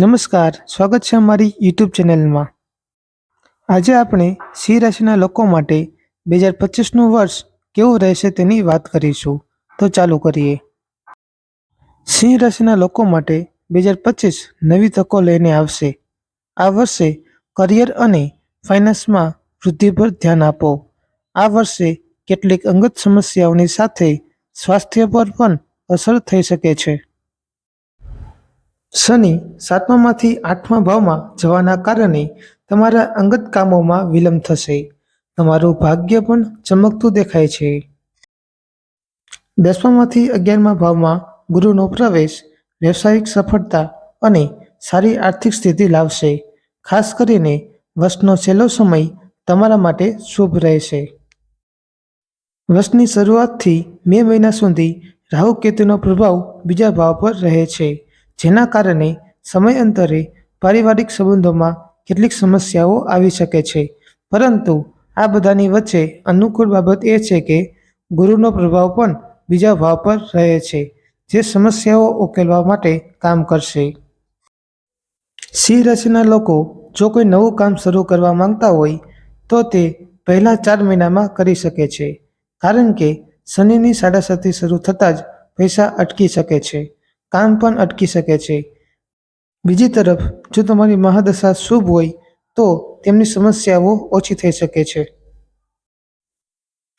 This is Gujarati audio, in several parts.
નમસ્કાર, સ્વાગત છે અમારી યુટ્યુબ ચેનલમાં. આજે આપણે સિંહ રાશિના લોકો માટે બે હજાર પચીસનું વર્ષ કેવું રહેશે તેની વાત કરીશું. તો ચાલુ કરીએ. સિંહ રાશિના લોકો માટે બે હજાર પચીસ નવી તકો લઈને આવશે. આ વર્ષે કરિયર અને ફાઇનાન્સમાં વૃદ્ધિ પર ધ્યાન આપો. આ વર્ષે કેટલીક અંગત સમસ્યાઓની સાથે સ્વાસ્થ્ય પર પણ અસર થઈ શકે છે. શનિ સાતમામાંથી આઠમા ભાવમાં જવાના કારણે તમારા અંગત કામોમાં વિલંબ થશે. તમારું ભાગ્ય પણ ચમકતું દેખાય છે. દસમામાંથી અગિયારમા ભાવમાં ગુરુનો પ્રવેશ, વ્યવસાયિક સફળતા અને સારી આર્થિક સ્થિતિ લાવશે. ખાસ કરીને વર્ષનો છેલ્લો સમય તમારા માટે શુભ રહેશે. વર્ષની શરૂઆતથી મે મહિના સુધી રાહુ કેતુનો પ્રભાવ બીજા ભાવ પર રહે છે. જેના કારણે સમયાંતરે પારિવારિક સંબંધોમાં કેટલીક સમસ્યાઓ આવી શકે છે. પરંતુ આ બધાની વચ્ચે અનુકૂળ બાબત એ છે કે ગુરુનો પ્રભાવ પણ બીજા ભાવ પર રહે છે, જે સમસ્યાઓ ઉકેલવા માટે કામ કરશે. સિંહ રાશિના લોકો જો કોઈ નવું કામ શરૂ કરવા માંગતા હોય, તો તે પહેલા ચાર મહિનામાં કરી શકે છે, કારણ કે શનિની સાડાસાતી શરૂ થતાં જ પૈસા અટકી શકે છે. કામ પણ અટકી શકે છે. બીજી તરફ, જો તમારી મહાદશા શુભ હોય, તો તેમની સમસ્યાઓ ઓછી થઈ શકે છે.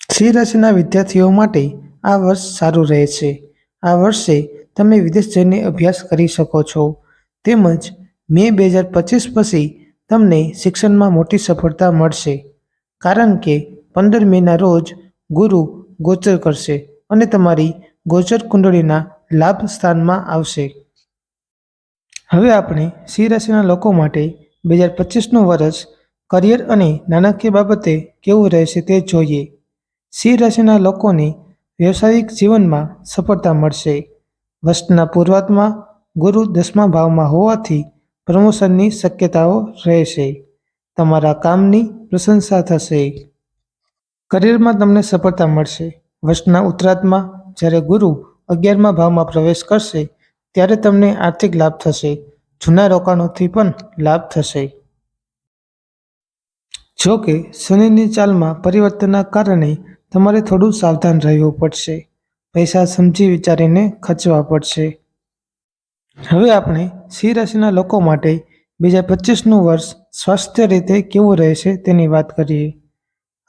સિંહ રાશિના વિદ્યાર્થીઓ માટે આ વર્ષ સારું રહે છે. આ વર્ષે તમે વિદેશ જઈને અભ્યાસ કરી શકો છો. તેમજ, મે બે હજાર પચીસ પછી તમને શિક્ષણમાં મોટી સફળતા મળશે. કારણ કે પંદર મેના રોજ ગુરુ ગોચર કરશે અને તમારી ગોચર કુંડળીના લાભ સ્થાનમાં આવશે. હવે આપણે સિંહ રાશિના લોકો માટે બે હજાર પચીસનું વર્ષ કરિયર અને નાણાકીય બાબતે કેવું રહેશે તે જોઈએ. સિંહ રાશિના લોકોને વ્યવસાયિક જીવનમાં સફળતા મળશે. વર્ષના પૂર્વાતમાં ગુરુ દસમા ભાવમાં હોવાથી પ્રમોશનની શક્યતાઓ રહેશે. તમારા કામની પ્રશંસા થશે. કરિયરમાં તમને સફળતા મળશે. વર્ષના ઉત્તરાર્ધમાં જ્યારે ગુરુ અગિયારમા ભાવમાં પ્રવેશ કરશે, ત્યારે તમને આર્થિક લાભ થશે. જૂના રોકાણોથી પણ લાભ થશે. જો કે, શનિની ચાલમાં પરિવર્તનના કારણે તમારે થોડું સાવધાન રહેવું પડશે. પૈસા સમજી વિચારીને ખર્ચવા પડશે. હવે આપણે સિંહ રાશિના લોકો માટે બીજા પચીસનું વર્ષ સ્વાસ્થ્ય રીતે કેવું રહેશે તેની વાત કરીએ.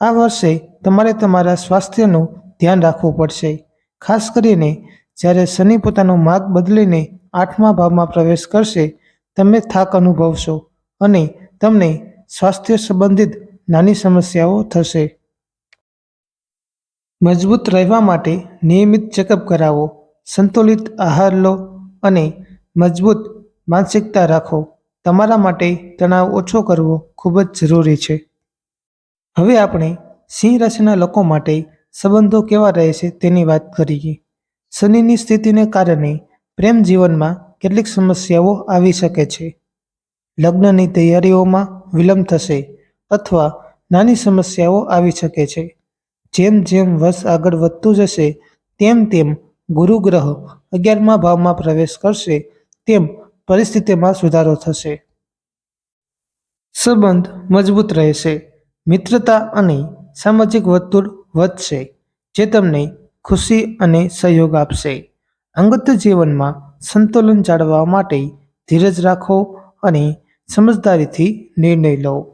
આ વર્ષે તમારે તમારા સ્વાસ્થ્યનું ધ્યાન રાખવું પડશે. ખાસ કરીને જ્યારે શનિ પોતાનો માર્ગ બદલીને આઠમા ભાવમાં પ્રવેશ કરશે, તમે થાક અનુભવશો અને તમને સ્વાસ્થ્ય સંબંધિત નાની સમસ્યાઓ થશે. મજબૂત રહેવા માટે નિયમિત ચેકઅપ કરાવો, સંતુલિત આહાર લો અને મજબૂત માનસિકતા રાખો. તમારા માટે તણાવ ઓછો કરવો ખૂબ જ જરૂરી છે. હવે આપણે સિંહ રાશિના લોકો માટે સંબંધો કેવા રહેશે તેની વાત કરીએ શનિની સ્થિતિને કારણે પ્રેમ જીવનમાં કેટલીક સમસ્યાઓ આવી શકે છે. લગ્નની તૈયારીઓમાં વિલંબ થશે અથવા નાની સમસ્યાઓ આવી શકે છે. જેમ જેમ વર્ષ આગળ વધતું જશે, તેમ તેમ ગુરુ ગ્રહ અગિયારમા ભાવમાં પ્રવેશ કરશે, તેમ પરિસ્થિતિમાં સુધારો થશે. સંબંધ મજબૂત રહેશે. મિત્રતા અને સામાજિક વર્તુળ વધશે, જે તમને ખુશી અને સહયોગ આપશે. અંગત જીવનમાં સંતુલન જાળવવા માટે ધીરજ રાખો અને સમજદારીથી નિર્ણય લો.